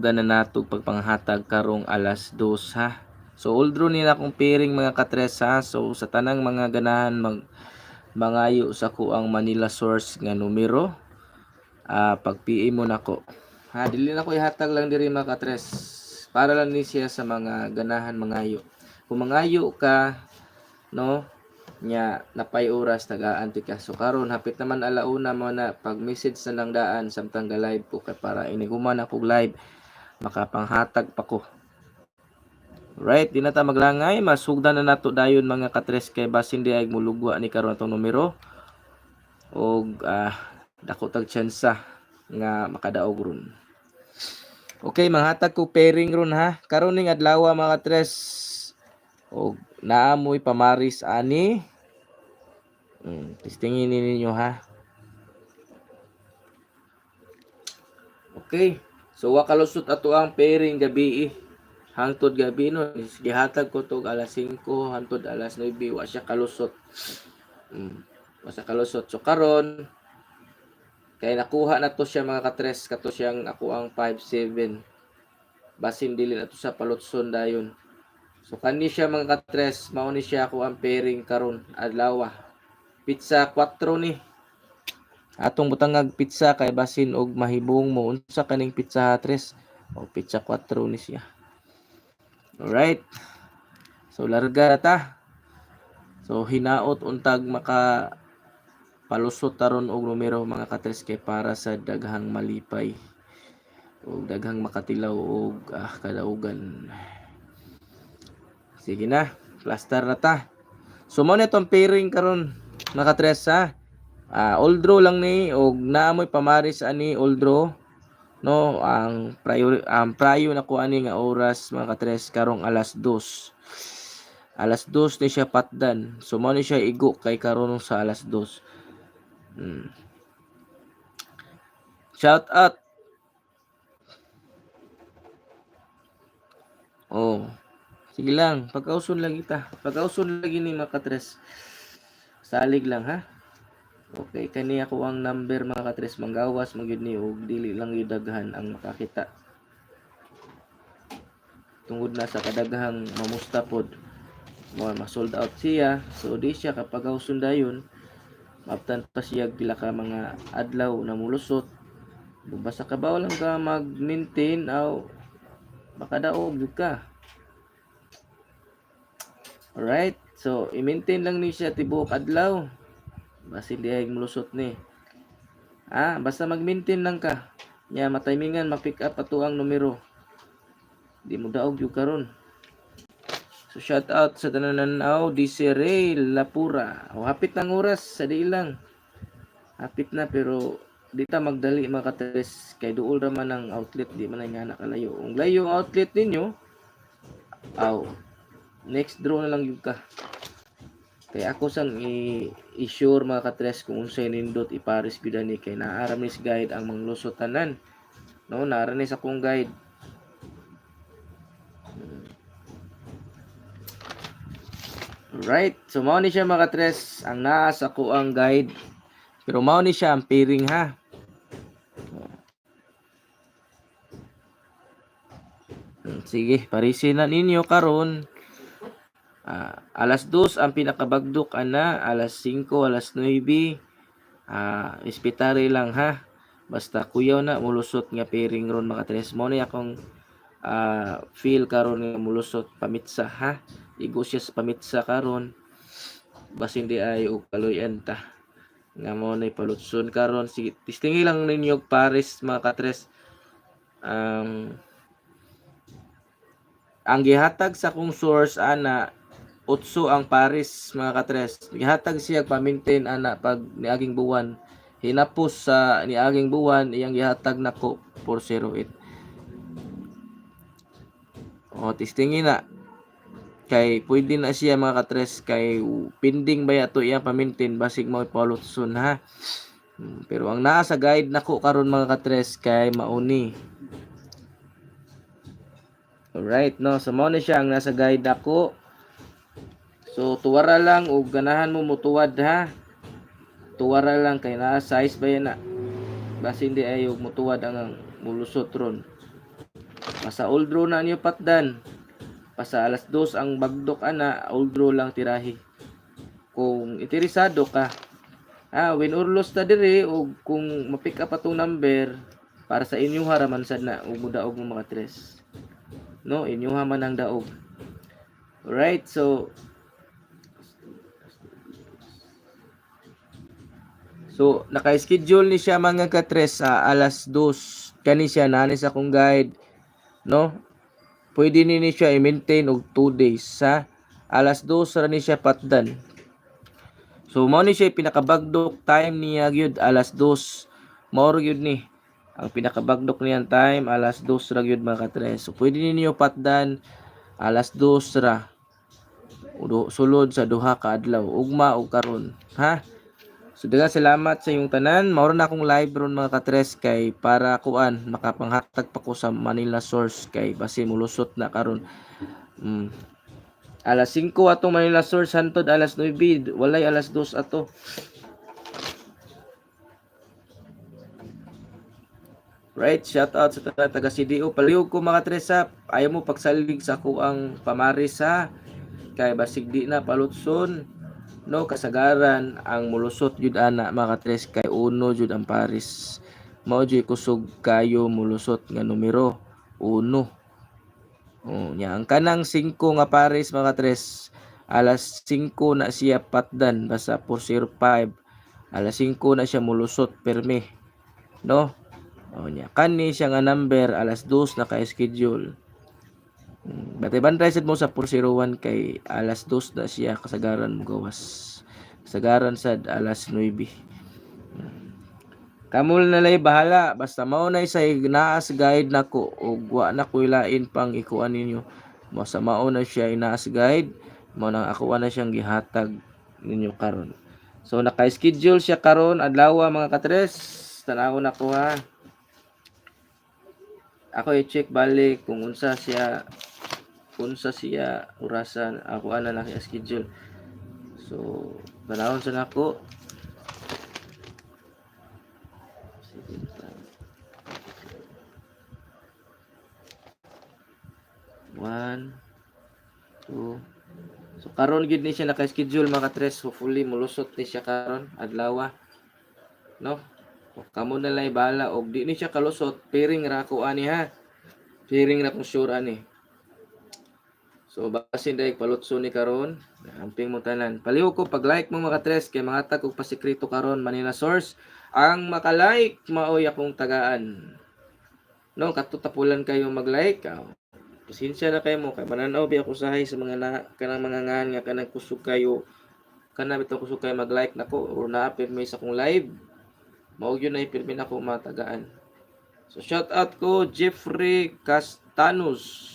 na nato pagpanghatag karong alas 2 ha. So uldro nila kung pairing mga katres ha. So sa tanang mga ganahan mag mangayo sa ko ang Manila source nga numero ah pag PM mo nako. Ha dili na ko ihatag lang diri mga katres para lang ni siya sa mga ganahan mangayo. Kung mangayo ka no nya napay oras taga-anti ka. So karon hapit naman alauna mo na pag message na lang daan samtang ga live ko kay para iniguman ako live makapanghatag pa ko. Right, di na ta maglangay, masugdan na nato dayon mga katres kay basin di ay mulugwa ni karon atong numero. Og ah, dako tag tsansa nga makadaog ron. Okay, manghatag ko pairing ron ha. Karon ning adlaw mga katres. Og naamoy pamaris ani. Hmm, testingin ninyo ha. Okay. So wa kalusot ato ang pairing gabi eh. Hangtod gabi no, gihatag ko to alas 5 hangtod alas 9 wa siya kalusot. Mm, wa siya kalusot. So karon kay nakuha na to siya mga katres kato siyang ako ang 57. Basin dili na to sa palutson dayon. So kani siya mga katres, mao ni siya ako ang pairing karon adlaw. Pizza 4 ni. Atong butangag pizza kay basin og mahibong mo unsa kaning pizza 3 o pizza 4 ni siya. Alright. So larga ta. So hinaot untag maka palusot taron og numero mga katres kay para sa daghang malipay o daghang makatilaw og ah, kadaugan. Sige na, plaster na ta. So mo na pairing karon mga katres ha. Ah, old draw lang ni og naamoy pamaris ani old draw no? Ang prior ang prayo na ko ani nga oras mga katres karong alas 2 alas 2 ni siya patdan. So mo ni siya igo kay karon sa alas 2 hmm. shout out! Oh sige lang pagkauson lang kita. Pagkauson lagi ni mga katres. Salig lang ha Okay, kani ako ang number mga katres manggawas magyud ni og dili lang yun daghan ang makakita. Tungod na sa kadaghang mamusta pod. Mo ma-sold out siya, so di siya kapag dayon mabtan pa siya pila ka mga adlaw na mulusot. Basta ka ba lang ka mag-maintain aw makadaog jud ka. Alright, so i-maintain lang ni siya tibuok adlaw basin di ay mulusot ni. Ah basta mag-maintain lang ka. Nya matimingan ma-pick up ato ang numero. Di mo daog yung karon. So shout out sa tananaw Desiree Lapura. O hapit ng oras sa di lang. Hapit na pero di ta magdali mga katres. Kay duol ra man ang outlet di man nga nakalayo. Ang layo ang outlet ninyo aw next draw na lang yung ka kaya ako sang i-sure mga katres kung unsay nindot ipares gyud ni kay naaram ni guide ang manglusot tanan. No, naara ni sa kong guide. Right. So mao ni siya mga katres ang naa sa ko ang guide. Pero mao ni siya ang pairing ha. Hmm, Sige, parisin na ninyo karon. Ah, alas 2 ang pinakabagdok ana, alas 5, alas 9. Ah, ispitari lang ha. Basta kuyaw na mulusot nga pairing ron mga tres mo ni akong ah, feel karon nga mulusot pamitsa ha. Igo sa pamitsa karon. Basin di ay og kaloyan ta. Nga mo na palutson karon sige tistingi lang ninyo og pares mga katres. Um, ang gihatag sa kong source ana utso ang Paris mga katres. Gihatag siya pa-maintain ana pag niaging buwan. Hinapos sa niaging buwan iyang gihatag nako 408. O tistingin na kay pwede na siya mga katres kay pending ba yato iyang pa-maintain basig mo palutson ha. Hmm, Pero ang naa sa guide nako karon mga katres kay mauni. Alright, no. So, mao ni siya ang nasa guide ako. So, tuwara lang o ganahan mo mutuwad ha. Tuwara lang kay na size ba yan na. Basta hindi ay og mutuwad ang mulusot ron. Pasa uldro na niyo patdan. Pasa alas dos ang bagdok ana, uldro lang tirahi. Kung interesado ka, ah, win or loss ta diri o kung ma-pick up atong number para sa inyo haraman sad na ug mudaog mga tres. No, inyo man ang daog. Alright, so So, naka-schedule ni siya mga katres sa alas 2. Kani siya nani sa akong guide, no? Pwede ni ni siya i-maintain og 2 days sa alas 2 ra ni siya patdan. So, mao ni siya pinakabagdok time niya gyud alas 2. Mao gyud ni ang pinakabagdok niyang time alas 2 ra gyud mga katres. So, pwede ninyo patdan alas 2 ra. Sulod sa duha ka adlaw ugma ug karon, ha? So daghang salamat sa inyong tanan. Mao na akong live ron mga katres kay para kuan makapanghatag pa ko sa Manila source kay basi mulusot na karon. Mm. Alas 5 atong Manila source hantod alas 9 walay alas 2 ato. Right, shout out sa taga taga CDO. Palihog ko mga tresap. Ayaw mo pagsalig sa ako ang pamaris ha. Kay basig di na palutson no kasagaran ang mulusot jud ana mga tres kay uno jud ang Paris mao jud kusog kayo mulusot nga numero uno. Oh nya ang kanang 5 nga Paris mga tres alas 5 na siya patdan basta 405 alas 5 na siya mulusot perme no? Oh nya kani siya nga number alas 2 na ka schedule Batay bantay sad mo sa 401 kay alas 2 na siya kasagaran mo gawas. Kasagaran sad alas 9. Kamul na lay bahala basta mao na sa inaas guide nako ug wa na ko ilain pang ikuan ninyo. Mo sa mao na siya inaas guide mo nang ako na siyang gihatag ninyo karon. So naka-schedule siya karon adlaw mga katres. Tanaw na ko ha. Ako i-check balik kung unsa siya unsa siya orasan ako ana na schedule. So tanawon sa nako. One two. So karon gid ni siya naka-schedule mga tres. Hopefully mulusot ni siya karon. Adlaw no? O, kamo na lang bala og di ni siya kalusot. Piring ra ko ani ha? Piring ra kung sure ani So basin dahil palutso ni karon, amping mo tanan. Palihog ko pag like mo mga tres kay mga tag og pasikreto karon Manila source. Ang maka-like maoy akong tagaan. No, katutapulan kayo mag-like. Oh. Pasensya na kayo mo kay mananaw bi ako sahay sa mga na, kanang mga ngan nga kanang kusog kayo kana bitaw kusog kayo mag-like nako or na-pirmi sa akong live. Mao yun na ipirmi nako matagaan. So shout out ko Jeffrey Castanos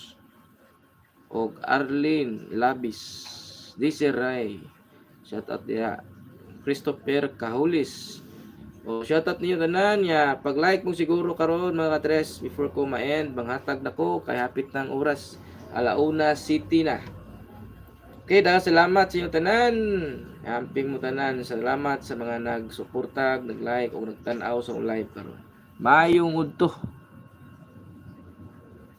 og Arlene Labis Desiree shout out diha Christopher Cahulis o shout out niyo tanan ya pag like mo siguro karon mga tres before ko ma-end manghatag na ko kay hapit ng oras alauna city na Okay, dahil salamat sa inyong tanan. Amping mo tanan. Salamat sa mga nagsuporta, nag-like o nagtanaw sa live karon. Mayong udto.